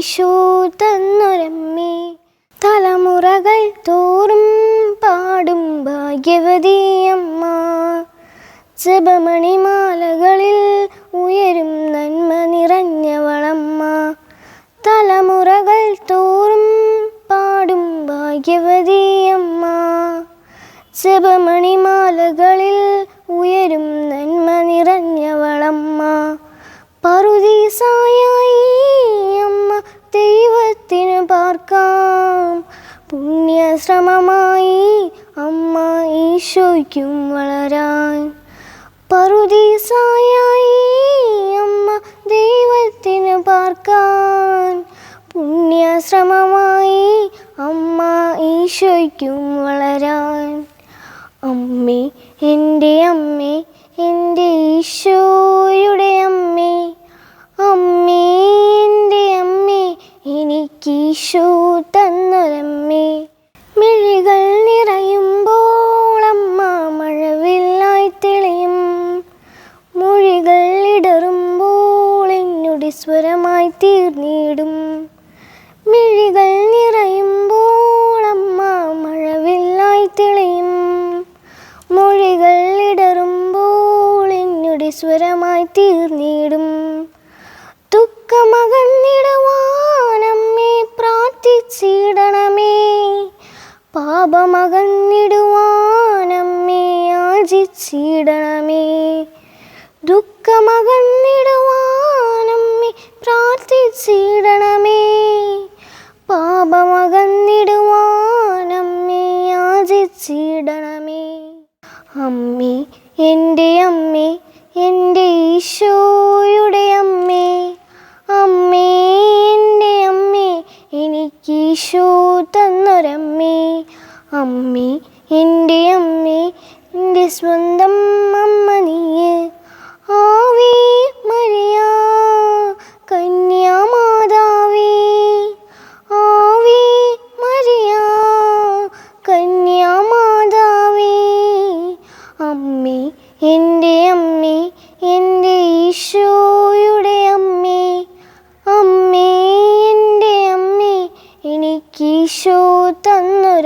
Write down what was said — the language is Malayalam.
ഈശോ തന്നൊരമ്മേ തലമുറകൾ തോറും പാടും ഭാഗ്യവതി അമ്മ. ജപമണിമാലകളിൽ ഉയരും നന്മ നിറഞ്ഞവളമ്മ തലമുറകൾ തോറും പാടും ഭാഗ്യവതി അമ്മ. ജപമണിമാലകളിൽ ഉയരും നന്മ നിറഞ്ഞവളമ്മ പറുദീസായി അമ്മ ദൈവത്തിനു പാർക്കാം. പുണ്യശ്രമമായി അമ്മ ഈശോയ്ക്കും വളരാൻ. പറുദീസായി അമ്മ ദൈവത്തിന് പാർക്കാൻ. പുണ്യശ്രമമായി അമ്മ ഈശോയ്ക്കും വളരാൻ. അമ്മേ എന്റെ അമ്മേ എന്റെ ഈശോയുടെ അമ്മേ അമ്മേ എന്റെ അമ്മേ എനിക്ക് ഈശോ തന്നൊരമ്മേ. മിഴികൾ നിറയുമ്പോൾ അമ്മ മഴവില്ലായി തെളിയും. മൊഴികൾ ഇടറുമ്പോൾ എന്നുടി സ്വരമായി തീർന്നിടും. മിഴികൾ നിറയുമ്പോൾ അമ്മ മഴവില്ലായി തെളിയും. മൊഴികൾ ഇടറുമ്പോൾ എന്നുടി സ്വരമായി തീർന്നിടും. പാപമകന്നിടുവാനമ്മേ യാചിച്ചിടണമേ ദുഃഖമകന്നിടുവാനമ്മേ പ്രാർത്ഥിച്ചിടണമേ. പാപമകന്നിടുവാനമ്മേ യാചിച്ചിടണമേ അമ്മേ എന്റെ അമ്മേ എന്റെ ഈശോയുടെ അമ്മേ. അമ്മേ എന്റെ അമ്മേ എനിക്ക് ഈശോ തന്നൊരമ്മേ. അമ്മേ എന്റെ അമ്മേ എന്റെ സ്വന്തം അമ്മ നീയേ ആവേ മരിയാ കന്യാമാതാവേ. ആവേ മരിയാ കന്യാമാതാവേ. അമ്മേ എന്റെ അമ്മേ എന്റെ ഈശോയുടെ അമ്മേ. അമ്മേ എന്റെ അമ്മേ എനിക്ക് ഈശോ തന്ന